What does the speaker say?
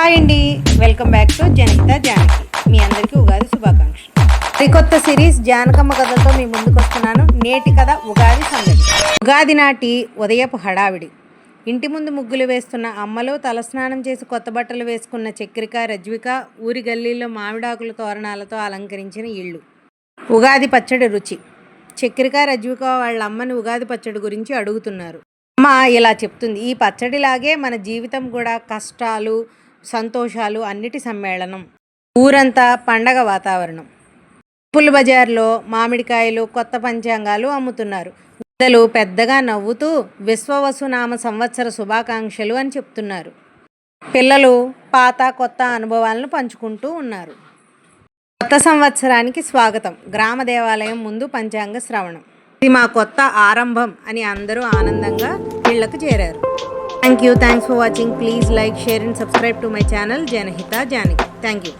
Hi అండి. Welcome back to Janitha Janaki. మీ అందరికీ ఉగాది శుభాకాంక్షలు. సరికొత్త సిరీస్ జానకమ్మ కథతో మీ ముందుకు వస్తున్నాను. నేటి కథ ఉగాది సందడి ఉగాది నాటి ఉదయపు హడావిడి. ఇంటి ముందు ముగ్గులు వేస్తున్న అమ్మలు తలస్నానం చేసి కొత్త బట్టలు వేసుకున్న చక్రిక రజ్విక ఊరి గల్లీలో మామిడాకుల తోరణాలతో అలంకరించిన ఇళ్ళు ఉగాది పచ్చడి రుచి. చక్రిక రజ్విక వాళ్ళ అమ్మని ఉగాది పచ్చడి గురించి అడుగుతున్నారు. అమ్మ ఇలా చెప్తుంది. ఈ పచ్చడిలాగే మన జీవితం కూడా కష్టాలు సంతోషాలు అన్నిటి సమ్మేళనం. ఊరంతా పండగ వాతావరణం. పుల్ బజార్లో మామిడికాయలు కొత్త పంచాంగాలు అమ్ముతున్నారు. పెద్దలు పెద్దగా నవ్వుతూ విశ్వవసునామ సంవత్సర శుభాకాంక్షలు అని చెప్తున్నారు. పిల్లలు పాత కొత్త అనుభవాలను పంచుకుంటూ ఉన్నారు. కొత్త సంవత్సరానికి స్వాగతం. గ్రామ దేవాలయం ముందు పంచాంగ శ్రవణం. ఇది మా కొత్త ఆరంభం అని అందరూ ఆనందంగా ఇళ్ళకు చేరారు. Thank you thanks for watching please like share and subscribe to my channel Janahita Janaki thank you